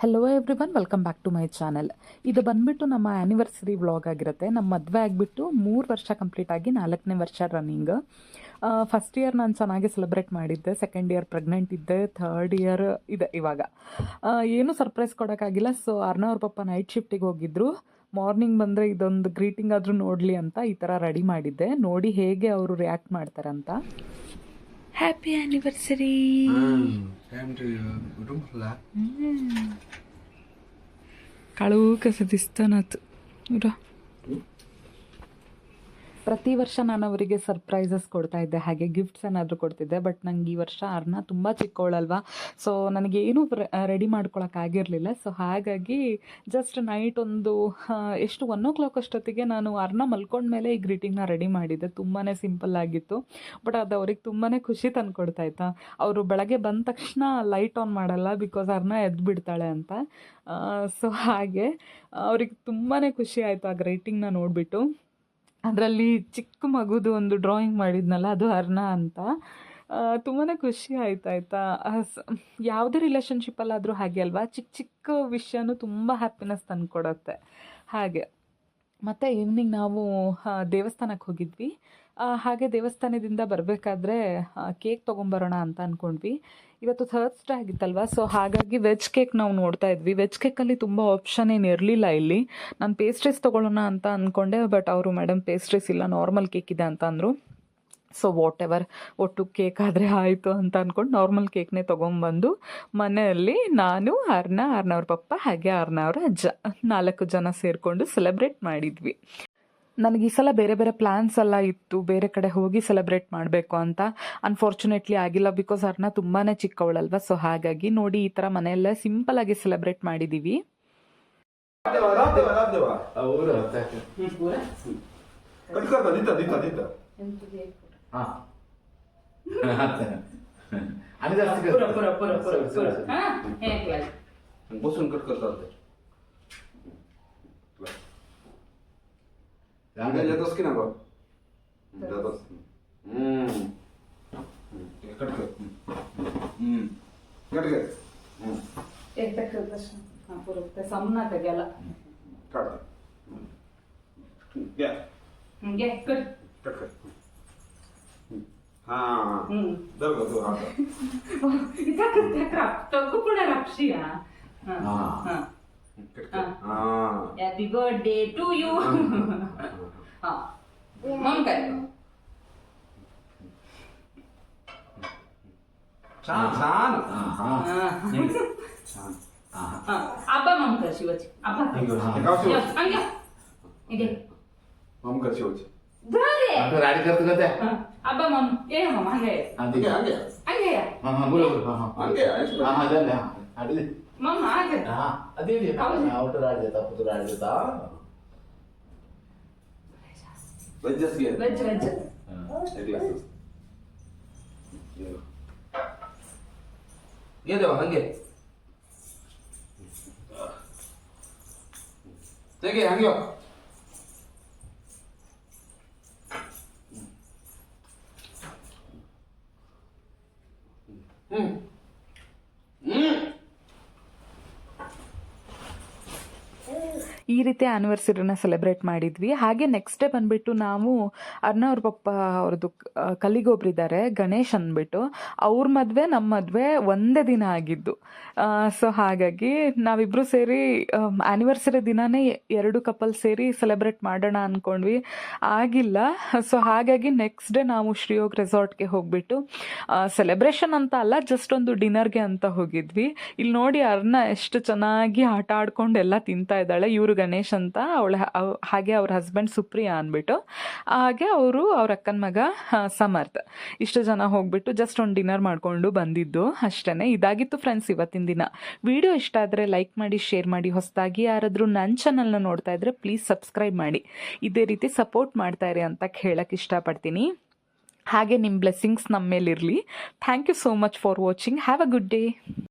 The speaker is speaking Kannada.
Hello everyone welcome back to my channel ಇದು ಬಂದ್ಬಿಟ್ಟು ನಮ್ಮ ಆ್ಯನಿವರ್ಸರಿ ವ್ಲಾಗ್ ಆಗಿರುತ್ತೆ. ನಮ್ಮ ಮದುವೆ ಆಗಿಬಿಟ್ಟು ಮೂರು ವರ್ಷ ಕಂಪ್ಲೀಟ್ ಆಗಿ ನಾಲ್ಕನೇ ವರ್ಷ ರನ್ನಿಂಗ್ ಫಸ್ಟ್ ಇಯರ್ ನಾನು ಚೆನ್ನಾಗಿ ಸೆಲೆಬ್ರೇಟ್ ಮಾಡಿದ್ದೆ ಸೆಕೆಂಡ್ ಇಯರ್ ಪ್ರೆಗ್ನೆಂಟ್ ಇದ್ದೆ ಥರ್ಡ್ ಇಯರ್ ಇದೆ ಇವಾಗ. ಏನೂ ಸರ್ಪ್ರೈಸ್ ಕೊಡೋಕ್ಕಾಗಿಲ್ಲ ಸೊ ಅವ್ರ ಪಪ್ಪ ನೈಟ್ ಶಿಫ್ಟಿಗೆ ಹೋಗಿದ್ರು. ಮಾರ್ನಿಂಗ್ ಬಂದರೆ ಇದೊಂದು ಗ್ರೀಟಿಂಗ್ ಆದರೂ ನೋಡಲಿ ಅಂತ ಈ ಥರ ರೆಡಿ ಮಾಡಿದ್ದೆ. ನೋಡಿ ಹೇಗೆ ಅವರು ರಿಯಾಕ್ಟ್ ಮಾಡ್ತಾರೆ ಅಂತ हॅपी अॅनिव्हर्सरी काळू कसं दिसतं ना तू ಪ್ರತಿ ವರ್ಷ ನಾನು ಅವರಿಗೆ ಸರ್ಪ್ರೈಸಸ್ ಕೊಡ್ತಾ ಇದ್ದೆ, ಹಾಗೆ ಗಿಫ್ಟ್ಸ್ ಏನಾದರೂ ಕೊಡ್ತಿದ್ದೆ ಬಟ್ ನಂಗೆ ಈ ವರ್ಷ ಅರ್ನ ತುಂಬ ಚಿಕ್ಕವಳಲ್ವಾ ಸೊ ನನಗೆ ಏನೂ ರೆಡಿ ಮಾಡ್ಕೊಳಕ್ಕಾಗಿರಲಿಲ್ಲ ಸೊ ಹಾಗಾಗಿ ಜಸ್ಟ್ ನೈಟ್ ಒಂದು ಎಷ್ಟು ಒನ್ ಓ ಕ್ಲಾಕ್ ಅಷ್ಟೊತ್ತಿಗೆ ನಾನು ಅರ್ಣ ಮಲ್ಕೊಂಡ್ಮೇಲೆ ಈ ಗ್ರೀಟಿಂಗ್ನ ರೆಡಿ ಮಾಡಿದ್ದೆ. ತುಂಬಾ ಸಿಂಪಲ್ ಆಗಿತ್ತು. ಬಟ್ ಅದು ಅವ್ರಿಗೆ ತುಂಬಾ ಖುಷಿ ತಂದು ಕೊಡ್ತಾಯಿತ್ತು ಅವರು ಬೆಳಗ್ಗೆ ಬಂದ ತಕ್ಷಣ ಲೈಟ್ ಆನ್ ಮಾಡಲ್ಲ ಬಿಕಾಸ್ ಅರ್ನ ಎದ್ದು ಬಿಡ್ತಾಳೆ ಅಂತ. ಸೊ ಹಾಗೆ, ಅವ್ರಿಗೆ ತುಂಬಾ ಖುಷಿ ಆಯಿತು ಆ ಗ್ರೈಟಿಂಗ್ನ ನೋಡಿಬಿಟ್ಟು. ಅದರಲ್ಲಿ ಚಿಕ್ಕ ಮಗುದು ಒಂದು ಡ್ರಾಯಿಂಗ್ ಮಾಡಿದ್ನಲ್ಲ, ಅದು ಅರ್ಣ ಅಂತ. ತುಂಬಾ ಖುಷಿ ಆಯ್ತು ಆಯಿತಾ? ಯಾವುದೇ ರಿಲೇಷನ್ಶಿಪ್ಪಲ್ಲಾದರೂ ಹಾಗೆ ಅಲ್ವಾ? ಚಿಕ್ಕ ಚಿಕ್ಕ ವಿಷಯನೂ ತುಂಬ ಹ್ಯಾಪಿನೆಸ್ ತಂದುಕೊಡುತ್ತೆ. ಹಾಗೆ. ಮತ್ತು ಈವ್ನಿಂಗ್ ನಾವು ದೇವಸ್ಥಾನಕ್ಕೆ ಹೋಗಿದ್ವಿ. ಹಾಗೆ ದೇವಸ್ಥಾನದಿಂದ ಬರಬೇಕಾದ್ರೆ ಕೇಕ್ ತೊಗೊಂಬರೋಣ ಅಂತ ಅಂದ್ಕೊಂಡ್ವಿ ಇವತ್ತು ಥರ್ಸ್ಡೇ ಆಗಿತ್ತಲ್ವ ಸೊ ಹಾಗಾಗಿ ವೆಜ್ ಕೇಕ್ ನಾವು ನೋಡ್ತಾ ಇದ್ವಿ. ವೆಜ್ ಕೇಕಲ್ಲಿ ತುಂಬ ಆಪ್ಷನ್ ಏನು ಇರಲಿಲ್ಲ ಇಲ್ಲಿ. ನಾನು ಪೇಸ್ಟ್ರೀಸ್ ತೊಗೊಳ್ಳೋಣ ಅಂತ ಅಂದ್ಕೊಂಡೆ ಬಟ್ ಅವರು ಮೇಡಮ್ ಪೇಸ್ಟ್ರೀಸ್ ಇಲ್ಲ ನಾರ್ಮಲ್ ಕೇಕ್ ಇದೆ ಅಂತ ಅಂದರು. ಸೊ ವಾಟ್ ಎವರ್ ಒಟ್ಟು ಕೇಕ್ ಆದರೆ ಆಯಿತು ಅಂತ ಅಂದ್ಕೊಂಡು ನಾರ್ಮಲ್ ಕೇಕ್ನೇ ತೊಗೊಂಬಂದು ಮನೆಯಲ್ಲಿ ನಾನು ಅರ್ಣ ಅರ್ನವ್ರ ಪಪ್ಪ ಹಾಗೆ ಅರ್ನವ್ರ ಅಜ್ಜ ನಾಲ್ಕು ಜನ ಸೇರಿಕೊಂಡು ಸೆಲೆಬ್ರೇಟ್ ಮಾಡಿದ್ವಿ. ನನಗೆ ಈ ಸಲ ಬೇರೆ ಬೇರೆ ಪ್ಲ್ಯಾನ್ಸ್ ಎಲ್ಲ ಇತ್ತು. ಬೇರೆ ಕಡೆ ಹೋಗಿ ಸೆಲೆಬ್ರೇಟ್ ಮಾಡಬೇಕು ಅಂತ. ಅನ್ಫಾರ್ಚುನೇಟ್ಲಿ ಆಗಿಲ್ಲ ಬಿಕಾಸ್ ಅರ್ಣ ತುಂಬಾ ಚಿಕ್ಕವಳಲ್ವ. ಸೊ ಹಾಗಾಗಿ ನೋಡಿ ಈ ಥರ ಮನೆಯಲ್ಲೇ ಸಿಂಪಲ್ ಆಗಿ ಸೆಲೆಬ್ರೇಟ್ ಮಾಡಿದ್ದೀವಿ Radeva, हा. आणि जास्त पुरं, पुरं, पुरं, पुरं, पुरं. हा? हे बसून कट करतात जातच की ना बा जातच कट कर. कट कर. एकदा करत असं. हा, पुरं. त्या सामना तर घे, कट कर. हम्म. हा हं. धर गं तू हात इथं कर, त्या क्राफ्ट. टोकू पुढे राक्षी, हा. हा, हा. हा. कट कर हा Happy birthday to you. हा. मग काय छान छान हा हा हा. छान हा हा. आबा मग कर शिवाची आबा कर. हे गाव या, शिवाजी अंग घ्या. हे घे. मम कर शिवाजी आपका राड़ी करते करते हाँ, अब्बा मम ये हम हंगे हाँ ठीक है आगे हंगे हाँ हाँ बोलो बोलो हाँ हाँ हंगे हाँ हाँ जाने हाँ आड़ी दे मम आगे हाँ अधीर जी हाँ आउट राड़ी देता पुत्र राड़ी देता लज्जस ये लज्ज हाँ एक लज्ज ये देखो हंगे देखिए हंगे Mm. ಈ ರೀತಿ ಆ್ಯನಿವರ್ಸರಿನ ಸೆಲೆಬ್ರೇಟ್ ಮಾಡಿದ್ವಿ. ಹಾಗೆ ನೆಕ್ಸ್ಟ್ ಡೇ ಬಂದುಬಿಟ್ಟು ನಾವು ಅರ್ಣ ಅವ್ರ ಪಪ್ಪ ಅವ್ರದ್ದು ಕಲಿಗೊಬ್ರಿದ್ದಾರೆ, ಗಣೇಶ್ ಅಂದ್ಬಿಟ್ಟು ಅವ್ರ ಮದುವೆ ನಮ್ಮ ಮದುವೆ ಒಂದೇ ದಿನ ಆಗಿದ್ದು. ಸೊ ಹಾಗಾಗಿ ನಾವಿಬ್ಬರು ಸೇರಿ ಆ್ಯನಿವರ್ಸರಿ ದಿನನೇ ಎರಡು ಕಪಲ್ ಸೇರಿ ಸೆಲೆಬ್ರೇಟ್ ಮಾಡೋಣ ಅಂದ್ಕೊಂಡ್ವಿ ಆಗಿಲ್ಲ. ಸೊ ಹಾಗಾಗಿ ನೆಕ್ಸ್ಟ್ ಡೇ ನಾವು ಶ್ರೀಯೋಗ್ ರೆಸಾರ್ಟ್ಗೆ ಹೋಗ್ಬಿಟ್ಟು ಸೆಲೆಬ್ರೇಷನ್ ಅಂತ ಅಲ್ಲ ಜಸ್ಟ್ ಒಂದು ಡಿನ್ನರ್ಗೆ ಅಂತ ಹೋಗಿದ್ವಿ. ಇಲ್ಲಿ ನೋಡಿ ಅರ್ಣ ಎಷ್ಟು ಚೆನ್ನಾಗಿ ಆಟ ಆಡ್ಕೊಂಡು ಎಲ್ಲ ತಿಂತಾ ಇದ್ದಾಳೆ. ಇವರು ಗಣೇಶ್ ಅಂತ ಅವಳ ಹಾಗೆ ಅವ್ರ ಹಸ್ಬೆಂಡ್ ಸುಪ್ರಿಯಾ ಅಂದ್ಬಿಟ್ಟು ಹಾಗೆ ಅವರು ಅವ್ರ ಅಕ್ಕನ ಮಗ ಸಮರ್ಥ. ಇಷ್ಟು ಜನ ಹೋಗ್ಬಿಟ್ಟು ಜಸ್ಟ್ ಒಂದು ಡಿನ್ನರ್ ಮಾಡಿಕೊಂಡು ಬಂದಿದ್ದು ಅಷ್ಟೇ ಇದಾಗಿತ್ತು ಫ್ರೆಂಡ್ಸ್ ಇವತ್ತಿನ ದಿನ. ವಿಡಿಯೋ ಇಷ್ಟ ಆದರೆ ಲೈಕ್ ಮಾಡಿ ಶೇರ್ ಮಾಡಿ, ಹೊಸದಾಗಿ ಯಾರಾದರೂ ನನ್ನ ಚಾನಲ್ನ ನೋಡ್ತಾ ಇದ್ರೆ ಪ್ಲೀಸ್ ಸಬ್ಸ್ಕ್ರೈಬ್ ಮಾಡಿ. ಇದೇ ರೀತಿ ಸಪೋರ್ಟ್ ಮಾಡ್ತಾ ಇರಿ ಅಂತ ಹೇಳಕ್ಕೆ ಇಷ್ಟಪಡ್ತೀನಿ. ಹಾಗೆ ನಿಮ್ಮ ಬ್ಲೆಸ್ಸಿಂಗ್ಸ್ ನಮ್ಮ ಮೇಲಿರಲಿ thank you so much for watching have a good day